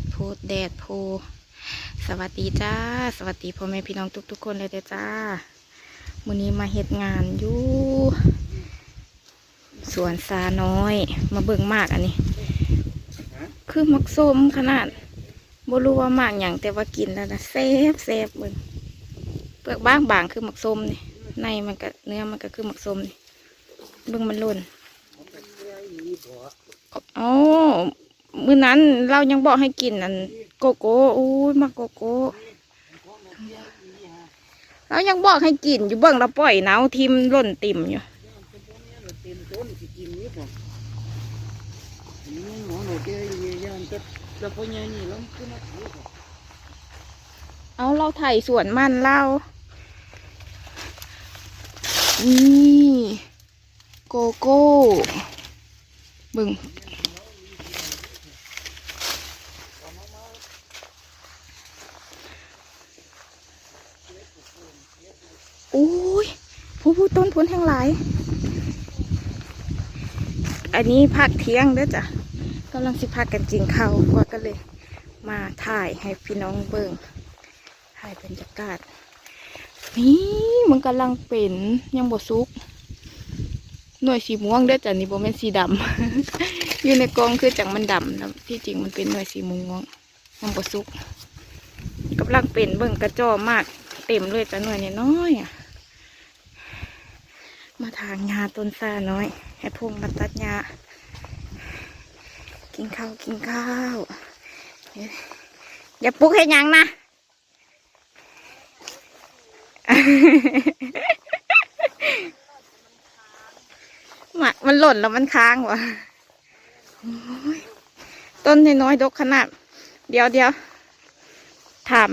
ดโพดแดดโพ สวัสดีจ้า สวัสดีพ่อแม่พี่น้องทุก ๆ คนเลยเด้อจ้ามื้อนี้มาเฮ็ดงานอยู่สวนสาน้อย มาเบิ่งมากอันนี้ คือมักส้มขนาดบ่รู้ว่ามากอย่างแต่ว่ากินแล้วนะแซ่บแซ่บเบิ่งเปลือกบางบางๆคือมักส้มนี่ในมันก็เนื้อมันก็คือมักส้มนี่เบิ่งมันหล่นอ๋อ มื้อนั้นเรายังบอกให้กินอันโกโก้อู้ยมาโกโก้เรายังบอกให้กินอยู่เบิ่งเราปล่อยหนาทิมล่นติ่มอยู่เอาเราไถ่สวนมันเรานี่โกโก้บิ่งอุ้ยผู้ผู้ต้นพ้นแห่งหลาย อันนี้พักเที่ยงเด้อจ้ะกำลังสิพักกันจริงเขาว่าก็เลยมาถ่ายให้พี่น้องเบิ่งถ่ายบรรยากาศ นี่มันกำลังเป็นยังบดซุก หน่วยสีม่วงเด้อจ้ะนี่โบแม่นสีดำ อยู่ในกองคือจังมันดำนะที่จริงมันเป็นหน่วยสีม่วงยังบดซุกกำลังเป็นเบิ่งกระจอมาก เต็มเลยจ้ะหน่วยน้อยๆอะมาทางงาต้นซาน้อย ให้พงมาตัดหญ้ากินข้าวกินข้าวอย่าปลุกให้ยังนะหมามันหล่นแล้วมันค้างวะโอ้ยต้นน้อยๆดกขนาด เดี๋ยวเดี๋ยวถาม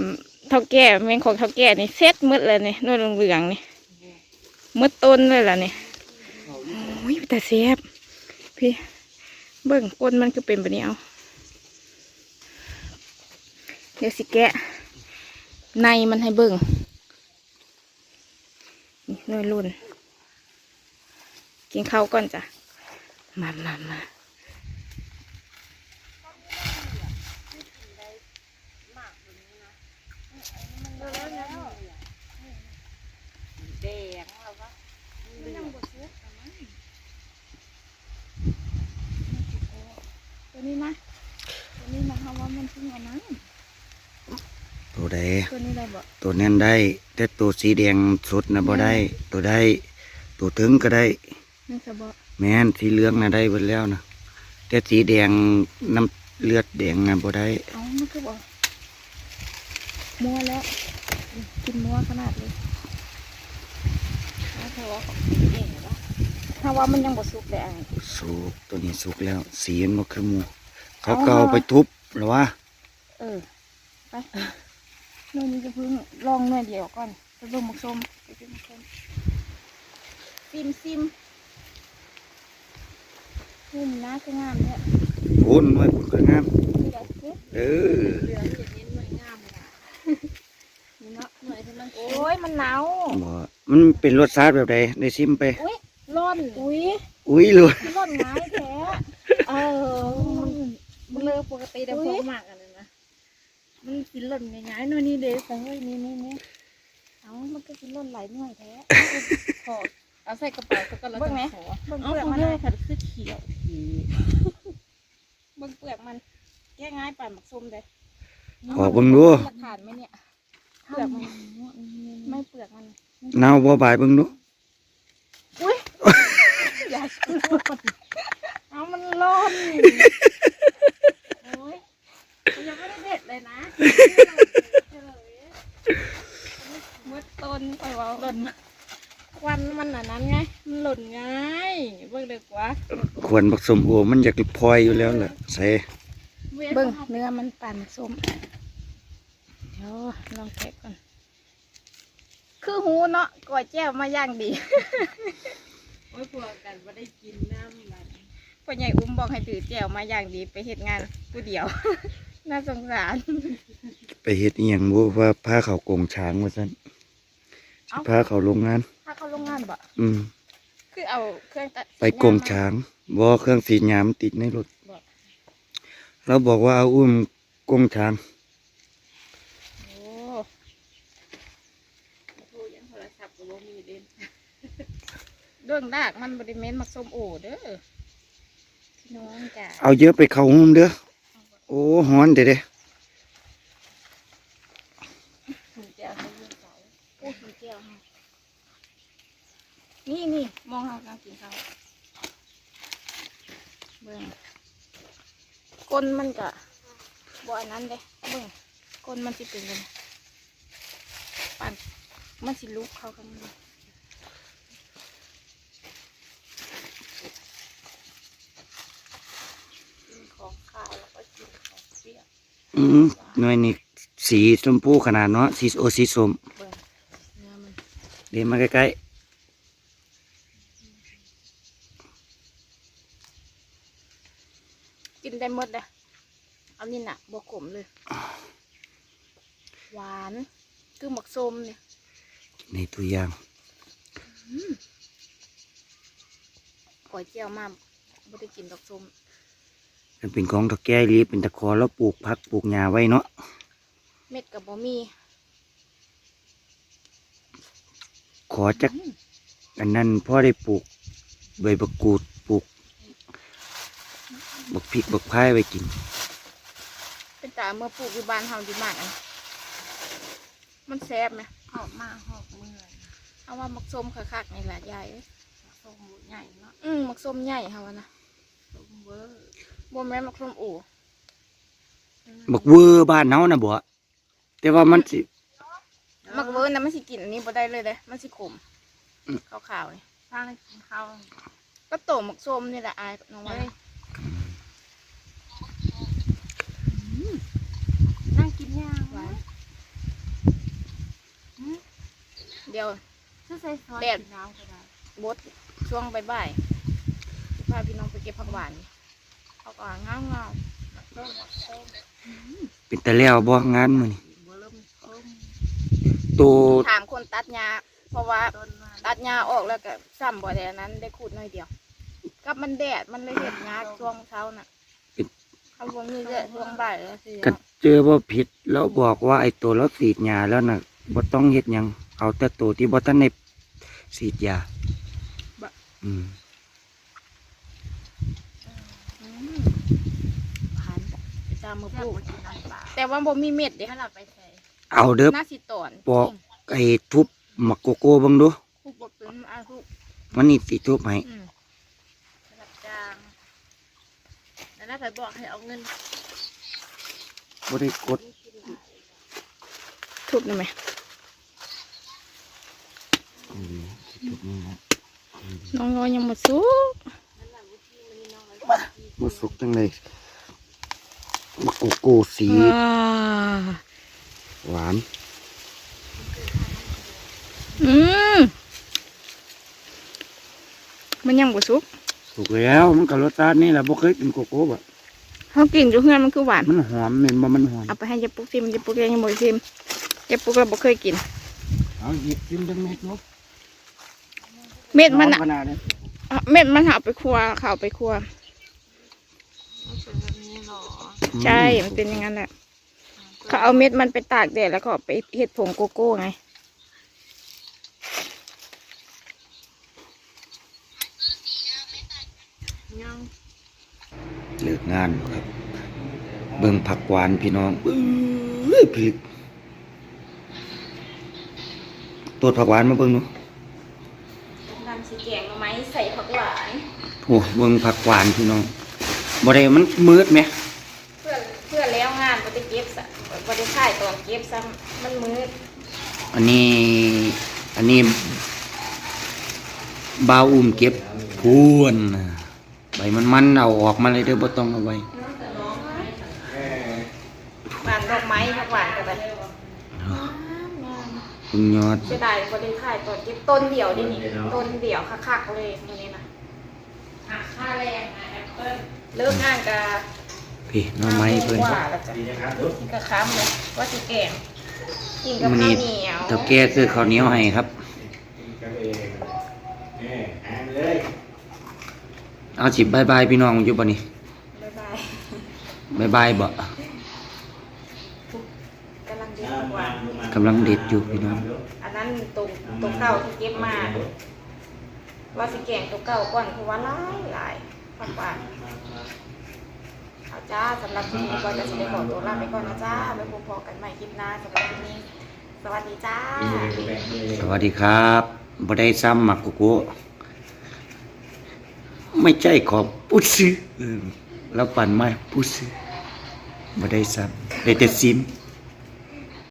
เท่าแก่เมนของเท่าแก่นี่เซ็ตมืดเลยนี่นวลเหลืองนี่มืดต้นเลยล่ะนี่ย แต่เสียบพี่ เบิ่งก้นมันก็เป็นแบบนี้เอา เดี๋ยวสิแกะ ในมันให้เบิ่งนี่นุ่นรุ่น กินข้าวก่อนจ้ะ มามามา แดงแล้ววะ ตัวนี้นะตัวนี้นะเขาว่ามันเพิ่งเอานั้น ตัว ใดตัวนี้ได้บ่ตัวนั้นได้ แต่ตัวสีแดงสุดนะบ่ได้ ตัวได้ ตัวถึงก็ได้นี่จะบ่แม่นสีเหลืองนะได้เบิดแล้วนะแต่สีแดงน้ำเลือดแดงนะบ่ได้เอามันคือบ่มัวแล้ว กินมัวขนาดเลยเอาเธอว่าของเองเหรอถ้าว่ามันยังบ่สุกเลยอะสุกตัวนี้สุกแล้ว สีมันบ่คือหมูเขาเอาเกาไปทุบหรือว่าเออ ไป หน่วยนี้จะเพิ่งลองหน่วยเดียวก่อนไปเบิ่งหมกส้มไปเบิ่งหมกส้มซิมซิมนี่มันน่าคืองามเนี่ยพุ่นไว้พุ่นก็งามนี่แหละเฮ้ยเออเหลืองจะเน้นหน่วยงามเลยนะนี่เนาะหน่วยที่มันโอ้ยมันหนาวบ่มันเป็นรสชาติแบบใดได้ชิมไปอุ้ยร้อนอุ้ยอุ้ยเลยร้อนไม้แท้เออมันมันเลยปกติแต่พอมากอันนั้นนะ มันกินหล่นง่ายๆหน่อยนี่เด็กแต่เฮ้ยนี่นี่นี่เอามันก็กินร้อนหลายหน่วยแท้ขอเอาใส่กระเป๋าสักกระเราเบิ่งไหม ขอเบิ่งเอาเปลือกของมันเธเลอยผัดคือเขียวเบิ่งเปลือกมันแก้ง่ายปั่นหมักส้มเลยขอเบิ่งดู หลักฐานไหมเนี่ย เปลือกมัน ไม่เปลือกมัน เนาบ่บายเบิ่งดูอย่าเอามันร้อนโอ้ยยังไม่ได้เด็ดเลยนะมืดต้นไปว่า หล่นควันมันอันนั้นไงมันหล่นง่ายเบิ่งเด็กว่า ควรบักสมโอมันอยากพลอยอยู่แล้วล่ะใส่เบิ่งเนื้อมันปั่นส้มเดี๋ยวลองแกะก่อน คือหูเนาะก่อยแจ้วมาย่างดีโอ้ยพวกกันไม่ได้กินน้ำมันพ่อใหญ่อุ้มบอกให้ถือแจ้วมาย่างดีไปเฮ็ดงานผู้เดียว น่าสงสาร ไปเฮ็ดอีหยังบ่ว่าพาเขากงช้างว่าซั่นสิเอ้าพาเขาโรงงานถ้าเขาโรงงานบ่อืมคือเอาเครื่องตัดไปกงช้าง บ่เครื่องสีดยามนติดในรถบ่เราบอกว่าเอาอุ้มกงช้างโอ้โหยังโทรศัพท์ก็บ่มีเด่นเรื่องดากมันบริเมนมักส้มโอเด้อพี่น้องจ้ะเอาเยอะไปเข้าห้มเด้อโอ้ฮ้อนเด้เด้ถุงแก้วให้ยืมเขาโอ้ถุงแก้วให้นี่นี่มองเขากำลังกินเขาว เบิ่งก้นมันก็บ่อันนั้นเด้เบิ่งก้นมันสิเป็นกันปั่นมันสิลุกเข้ากันเลยกินของข้าวแล้วก็กินของเปรี้ยวอืมหน่วยนี่สีชมพูขนาดเนาะสีโอสีส้มเบิ่งเนื้อมัน เดี๋ยวมาใกล้ กินได้หมดเลยเอานี่น่ะบวขมเลย หวาน คือหมักส้มเนี่ยๆในตัวอย่างก๋วยเจียวมาบ่ได้กินดอกส้มมันเป็นของตะแก่ลีเป็นตะคอแล้วปลูกผักปลูกหญ้าไว้เนาะเม็ดกับบ่มีขอจักอันนั้นพ่อได้ปลูกใบบักกูดปลูก บักพริกบักพายไว้กิน เป็นตาเมื่อปลูกอยู่บ้านเฮาดีมากอันมันแซ่บไหมหอบมาหอบเมื่อยเอาว่าหมักส้มคักๆนี่แหละยายเอ้ยส้มใหญ่เนาะอืมหมักส้มใหญ่เฮาอะนะส้มเวอร์บ่แม่นหมักส้มโอบักเวอร์บ้านเฮานะบ่แต่ว่ามันสิหมักเวิร์นนะมันสิกินอันนี้บ่ได้เลยเด้มันสิขมอืมขาวๆนี่ถ้าได้กินข้าวก็โตหมักส้มนี่แหละอายน้องเลว่าย นั่งกินย่าง หวาน เดี๋ยวซื้อใส่ซอสแดดกินน้ำก็ได้บดช่วงบ่ายๆสิพาพี่น้องไปเก็บผักหวานเขาก็เงาเงาส้มส้มเป็นตะแล้วบ่งานมื้อนี้เวอร์เริ่มส้มโตถามคนตัดหญ้าเพราะว่าต้นมาตัดหญ้าออกแล้วก็ซ้ำบ่แต่อันนั้นได้ขูดหน่อยเดียว กับมันแดดมันเลยเห็ดหญ้าช่วงเช้าน่ะเขาบอกมีแต่ช่วงบ่ายแล้วสิก็เจอบ่ผิดแล้วบอกว่าไอ้ตัวเราสีดยาแล้วน่ะบ่ต้องเฮ็ดหยัง เอาแต่ตัวที่บ่ทันได้สีดยาอืมอืมผ่านจ้ะไปตามมือแซ่ปบลูกกว่ากินน้ำปลาแต่ว่าบ่มีเม็ดเด้ถ้าเราไปใส่เอาเด้อหน้าสิตอนปอกไอ้ทุบหมักโกโก้เบิ่งดูผู้บดเป็นอาทุกมันนี่สิทุบให้อืมสลับจางแล้วน่าจะบอกให้เอาเงินบ่ได้กดทุบได้ไหม อืมสิทุบนี่นะน้องน้อยยังหมดสุกนั่นแหละวิธีมันนี่น้องเลยบ่สุกจังเลยหมักโกโก้สีอ่าหวานอืมมันยังบ่สุกสุก เคยกินโกโก้บ่เขากินอยู่เฮือนมันคือหวานมันหอมแม่นบ่มันหอมเอาไปให้เจ๊ปุ๊กซิมเจ๊ปุ๊กยังบ่ได้ซิมเจ๊ปุ๊กเราบ่เคยกินเอาหยิบกินจังเม็ดเนาะเม็ดมันอะขนาดนี้อะเม็ดมันเอาไปครัวเขาเอาไปครัวมันเป็นแบบนี้หรอใช่ มันเป็นอย่างนั้นแหละเขาเอาเม็ดมันไปตากแดดแล้วก็เอาไปเฮ็ดผงโกโก้ไง ยังเลิกงานบ่ครับ เบิ่งผักหวานพี่น้องเอ้ยพลิกตัวผักหวานมาเบิ่งดู น้ำสีแกงไม้ใส่ผักหวาน โอ้เบิ่งผักหวานพี่น้องบ่ได้มันมืดไหมเพื่อเพื่อแล้วงานบ่ได้เก็บซะบ่ได้ถ่ายตอนเก็บซ้ำมันมืด อันนี้อันนี้บาวอุ้มเก็บพวนน่ะใบมันมันๆเอาออกมาเลยเด้อบ่ต้องเอาไว้หวานดอกไม้ผักหวานก็ได้คุณยอดเสียดายบ่ได้ถ่ายตอนเก็บต้นเดียวนี่นี่ต้นเดียวคักๆเลยมื้อนี้นะ หักค่าแรงนะแอปเปิ้ลเลิกงานก็พี่หน้อไม้เพิ่นว่าแล้วจ้ะกินกับข้ามเลยว่าสิแกงกินกับมื้อข้านี้วเหนียวเท่าแก่ซื้อข้าวเหนียวให้ครับ เอาสิบายบายพี่น้องอยู่บ่นี่บ๊ายบายบายบายบ่กำลังเด็ดอยู่พี่น้อง อันนั้นตรงตรงเก่าที่เก็บมา ว่าสิแกงตัวเก่าก่อนเพราะว่าหลายหลายฟักบาทเอาจ้าสำหรับคลิปนี้ก็จะได้ขอตัวลาไปก่อนนะจ้าไว้พบพอกันใหม่คลิปหน้าสำหรับคลิปนี้ สวัสดีจ้า สวัสดีครับบ่ได้ซ้ำหมักกุกุไม่ใช่ของพุซื้อเออแล้วปั่นไม้พุซื้อบ่ได้ซ้ำได้แต่ซิม